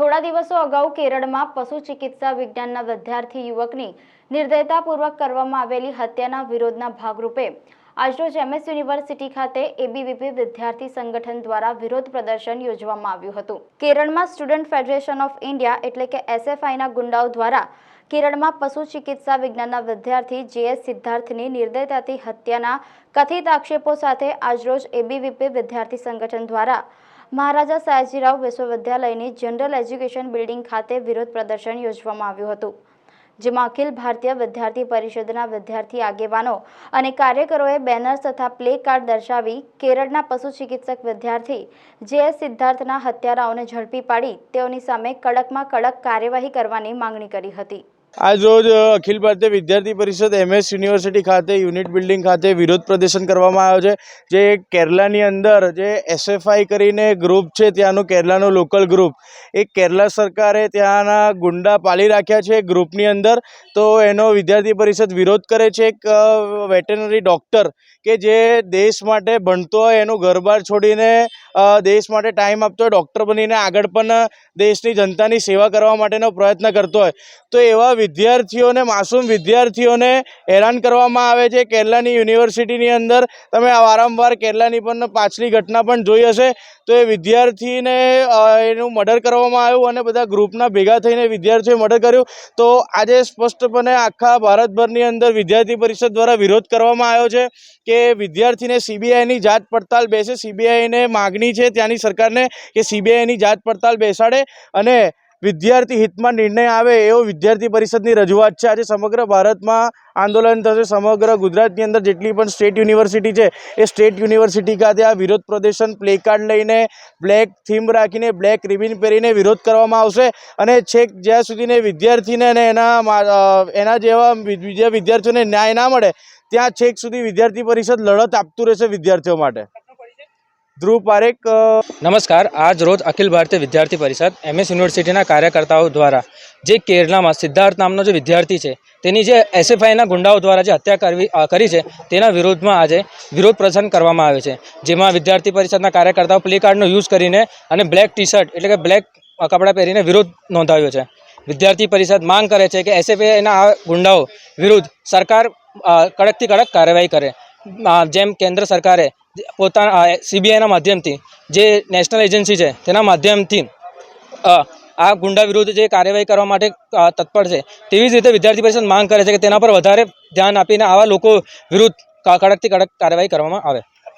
થોડા દિવસો અગાઉ કેરળમાં પશુ ચિકિત્સા વિજ્ઞાનના વિદ્યાર્થી યુવકની નિર્દયતાપૂર્વક કરવામાં આવેલી હત્યાના વિરોધના ભાગરૂપે આજરોજ એમએસ યુનિવર્સિટી ખાતે એબીવીપી વિદ્યાર્થી સંગઠન દ્વારા વિરોધ પ્રદર્શન યોજવામાં આવ્યું હતું. કેરળમાં સ્ટુડન્ટ ફેડરેશન ઓફ ઇન્ડિયા એટલે કે એસએફઆઈના ગુંડાઓ દ્વારા કેરળમાં પશુ ચિકિત્સા વિજ્ઞાનના વિદ્યાર્થી જેએસ સિદ્ધાર્થની નિર્દયતાથી હત્યાના કથિત આક્ષેપો સાથે આજરોજ એબીવીપી વિદ્યાર્થી સંગઠન દ્વારા મહારાજા સયાજીરાવ વિશ્વવિદ્યાલયની જનરલ એજ્યુકેશન બિલ્ડિંગ ખાતે વિરોધ પ્રદર્શન યોજવામાં આવ્યું હતું, જેમાં અખિલ ભારતીય વિદ્યાર્થી પરિષદના વિદ્યાર્થી આગેવાનો અને કાર્યકરોએ બેનર્સ તથા પ્લે કાર્ડ દર્શાવી કેરળના પશુ ચિકિત્સક વિદ્યાર્થી જેએસ સિદ્ધાર્થના હત્યારાઓને ઝડપી પાડી તેઓની સામે કડકમાં કડક કાર્યવાહી કરવાની માંગણી કરી હતી. આજ રોજ અખિલ ભારતીય વિદ્યાર્થી પરિષદ એમએસ યુનિવર્સિટી ખાતે યુનિટ બિલ્ડિંગ ખાતે વિરોધ પ્રદર્શન કરવામાં આવ્યો છે. જે કેરલાની અંદર જે એસએફઆઈ કરીને ગ્રુપ છે, ત્યાંનું કેરલાનું લોકલ ગ્રુપ. એ કેરલા સરકારે ત્યાંના ગુંડા પાળી રાખ્યા છે ગ્રુપની અંદર. તો એનો વિદ્યાર્થી પરિષદ વિરોધ કરે છે એક વેટેનરી ડૉક્ટર કે જે દેશ માટે ભણતો હોય એનું ઘરબાર છોડીને દેશ માટે ટાઈમ આપતો હોય, ડૉક્ટર બનીને આગળ પણ દેશની જનતાની સેવા કરવા માટેનો પ્રયત્ન કરતો હોય. તો એવા વિદ્યાર્થીઓને, માસૂમ વિદ્યાર્થીઓને હેરાન કરવામાં આવે છે. કેરલાની યુનિવર્સિટીની અંદર તમે વારંવાર કેરલાની પણ પાછલી ઘટના પણ જોઈ હશે. તો એ વિદ્યાર્થીને એનું મર્ડર કરવામાં આવ્યું અને બધા ગ્રુપના ભેગા થઈને વિદ્યાર્થીઓએ મર્ડર કર્યું. તો આજે સ્પષ્ટપણે આખા ભારતભરની અંદર વિદ્યાર્થી પરિષદ દ્વારા વિરોધ કરવામાં આવ્યો છે. કે વિદ્યાર્થીને સીબીઆઈની જાત પડતાલ બેસે. સીબીઆઈને માગણી છે ત્યાંની સરકારને કે સીબીઆઈની જાત પડતાલ બેસાડે અને વિદ્યાર્થી હિતમાં નિર્ણય આવે એવો વિદ્યાર્થી પરિષદની રજૂઆત છે. આજે સમગ્ર ભારતમાં આંદોલન થશે. સમગ્ર ગુજરાતની અંદર જેટલી પણ સ્ટેટ યુનિવર્સિટી છે, એ સ્ટેટ યુનિવર્સિટી ખાતે આ વિરોધ પ્રદર્શન પ્લે કાર્ડ લઈને બ્લેક થીમ રાખીને બ્લેક રિબિન પહેરીને વિરોધ કરવામાં આવશે અને છેક જ્યાં સુધીને વિદ્યાર્થીને અને એના એના જેવા બીજા વિદ્યાર્થીઓને ન્યાય ના મળે ત્યાં છેક સુધી વિદ્યાર્થી પરિષદ લડત આપતું રહેશે વિદ્યાર્થીઓ માટે. ધ્રુવ પારેખ નમસ્કાર. આજ રોજ અખિલ ભારતીય વિદ્યાર્થી પરિષદ એમએસ યુનિવર્સિટીના કાર્યકર્તાઓ દ્વારા જે કેરળમાં સિદ્ધાર્થ નામનો જે વિદ્યાર્થી છે, તેની જે એસએફઆઈના ગુંડાઓ દ્વારા જે હત્યા કરવી કરી છે, તેના વિરોધમાં આજે વિરોધ પ્રદર્શન કરવામાં આવે છે. જેમાં વિદ્યાર્થી પરિષદના કાર્યકર્તાઓ પ્લે કાર્ડનો યુઝ કરીને અને બ્લેક ટી શર્ટ એટલે કે બ્લેક કપડાં પહેરીને વિરોધ નોંધાવ્યો છે. વિદ્યાર્થી પરિષદ માંગ કરે છે કે એસએફઆઈના આ ગુંડાઓ વિરુદ્ધ સરકાર કડકથી કડક કાર્યવાહી કરે. જેમ કેન્દ્ર સરકારે પોતાના સીબીઆઈના માધ્યમથી જે નેશનલ એજન્સી છે તેના માધ્યમથી આ ગુંડા વિરુદ્ધ જે કાર્યવાહી કરવા માટે તત્પર છે, તેવી જ રીતે વિદ્યાર્થી પરિષદ માંગ કરે છે કે તેના પર વધારે ધ્યાન આપીને આવા લોકો વિરુદ્ધ કડકથી કડક કાર્યવાહી કરવામાં આવે.